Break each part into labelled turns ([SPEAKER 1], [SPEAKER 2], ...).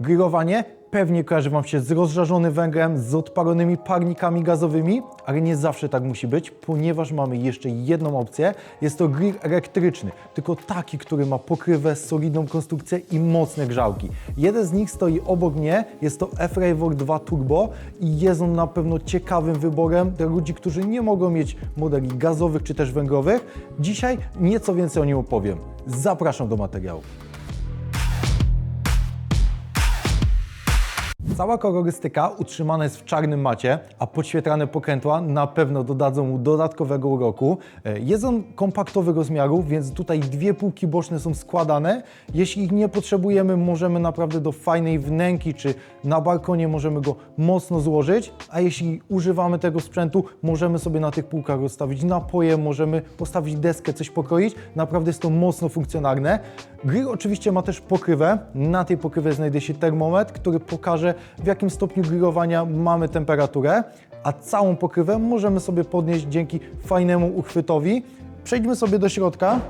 [SPEAKER 1] Grillowanie pewnie kojarzy Wam się z rozżarzonym węglem, z odpalonymi parnikami gazowymi, ale nie zawsze tak musi być, ponieważ mamy jeszcze jedną opcję. Jest to grill elektryczny, tylko taki, który ma pokrywę, solidną konstrukcję i mocne grzałki. Jeden z nich stoi obok mnie, jest to F-Ravor 2 Turbo i jest on na pewno ciekawym wyborem dla ludzi, którzy nie mogą mieć modeli gazowych czy też węglowych. Dzisiaj nieco więcej o nim opowiem. Zapraszam do materiału. Cała kolorystyka utrzymana jest w czarnym macie, a podświetlane pokrętła na pewno dodadzą mu dodatkowego uroku. E, Jest on kompaktowy rozmiaru, więc tutaj dwie półki boczne są składane. Jeśli ich nie potrzebujemy, możemy naprawdę do fajnej wnęki czy na balkonie możemy go mocno złożyć, a jeśli używamy tego sprzętu, możemy sobie na tych półkach rozstawić napoje, możemy postawić deskę, coś pokroić. Naprawdę jest to mocno funkcjonalne. Grill oczywiście ma też pokrywę. Na tej pokrywie znajduje się termometr, który pokaże w jakim stopniu grillowania mamy temperaturę, a całą pokrywę możemy sobie podnieść dzięki fajnemu uchwytowi. Przejdźmy sobie do środka.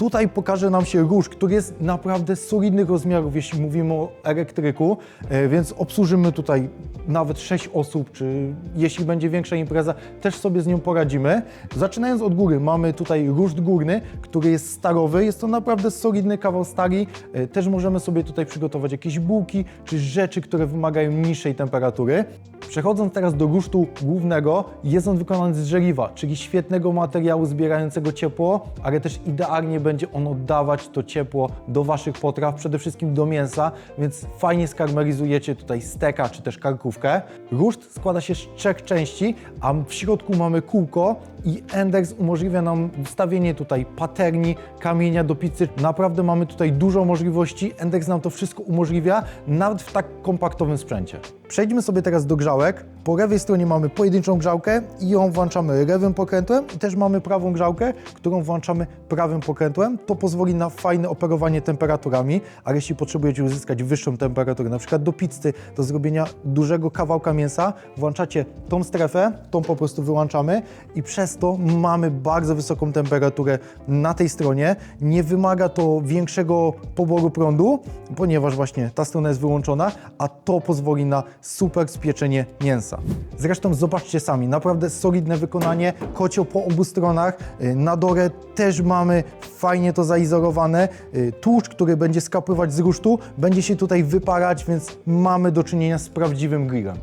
[SPEAKER 1] Tutaj pokaże nam się róż, który jest naprawdę solidnych rozmiarów, jeśli mówimy o elektryku, e, więc obsłużymy tutaj nawet 6 osób, czy jeśli będzie większa impreza, też sobie z nią poradzimy. Zaczynając od góry, mamy tutaj ruszt górny, który jest starowy, jest to naprawdę solidny kawał stali. E, Też możemy sobie tutaj przygotować jakieś bułki, czy rzeczy, które wymagają niższej temperatury. Przechodząc teraz do rusztu głównego, jest on wykonany z żeliwa, czyli świetnego materiału zbierającego ciepło, ale też idealnie będzie on oddawać to ciepło do Waszych potraw, przede wszystkim do mięsa, więc fajnie skarmelizujecie tutaj steka czy też karkówkę. Ruszt składa się z trzech części, a w środku mamy kółko i Endex umożliwia nam wstawienie tutaj paterni, kamienia do pizzy. Naprawdę mamy tutaj dużo możliwości. Endex nam to wszystko umożliwia, nawet w tak kompaktowym sprzęcie. Przejdźmy sobie teraz do grzałek. Po lewej stronie mamy pojedynczą grzałkę i ją włączamy lewym pokrętłem i też mamy prawą grzałkę, którą włączamy prawym pokrętłem. To pozwoli na fajne operowanie temperaturami, ale jeśli potrzebujecie uzyskać wyższą temperaturę, na przykład do pizzy, do zrobienia dużego kawałka mięsa, włączacie tą strefę, tą po prostu wyłączamy i przez to mamy bardzo wysoką temperaturę na tej stronie. Nie wymaga to większego poboru prądu, ponieważ właśnie ta strona jest wyłączona, a to pozwoli na super spieczenie mięsa. Zresztą zobaczcie sami, naprawdę solidne wykonanie, kocioł po obu stronach, y, na dole też mamy fajnie to zaizolowane, Y, tłuszcz, który będzie skapływać z rusztu, będzie się tutaj wyparać, więc mamy do czynienia z prawdziwym grillem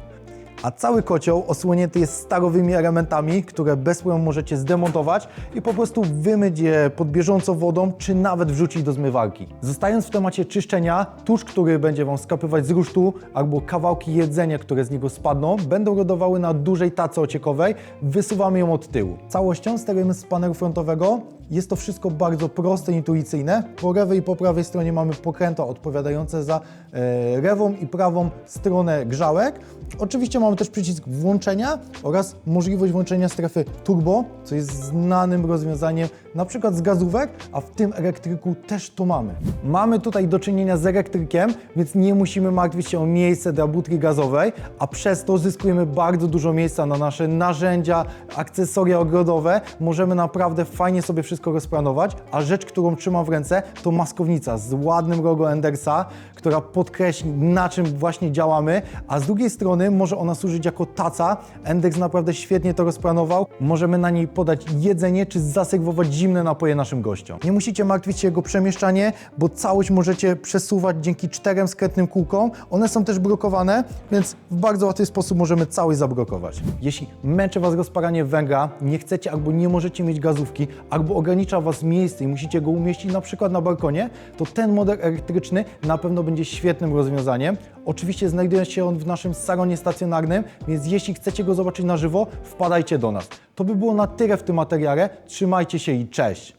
[SPEAKER 1] a cały kocioł osłonięty jest starowymi elementami, które bez problemu możecie zdemontować i po prostu wymyć je pod bieżącą wodą, czy nawet wrzucić do zmywarki. Zostając w temacie czyszczenia, tusz, który będzie Wam skapywać z rusztu, albo kawałki jedzenia, które z niego spadną, będą rodowały na dużej tacy ociekowej, wysuwamy ją od tyłu. Całością sterujemy z panelu frontowego, jest to wszystko bardzo proste, intuicyjne. Po lewej i po prawej stronie mamy pokrętła odpowiadające za e, lewą i prawą stronę grzałek. Oczywiście mamy też przycisk włączenia oraz możliwość włączenia strefy turbo, co jest znanym rozwiązaniem na przykład z gazówek, a w tym elektryku też to mamy. Mamy tutaj do czynienia z elektrykiem, więc nie musimy martwić się o miejsce dla butli gazowej, a przez to zyskujemy bardzo dużo miejsca na nasze narzędzia, akcesoria ogrodowe. Możemy naprawdę fajnie sobie wszystko rozplanować, a rzecz, którą trzymam w ręce, to maskownica z ładnym logo Endersa, która podkreśli, na czym właśnie działamy, a z drugiej strony może ona służyć jako taca. Endex naprawdę świetnie to rozplanował. Możemy na niej podać jedzenie, czy zaserwować zimne napoje naszym gościom. Nie musicie martwić się jego przemieszczanie, bo całość możecie przesuwać dzięki czterem skrętnym kółkom. One są też blokowane, więc w bardzo łatwy sposób możemy całość zablokować. Jeśli męczy Was rozparanie węgla, nie chcecie albo nie możecie mieć gazówki, albo ogranicza Was miejsce i musicie go umieścić na przykład na balkonie, to ten model elektryczny na pewno będzie świetnym rozwiązaniem. Oczywiście znajduje się on w naszym salonie stacjonarnym, więc jeśli chcecie go zobaczyć na żywo, wpadajcie do nas. To by było na tyle w tym materiale. Trzymajcie się i cześć!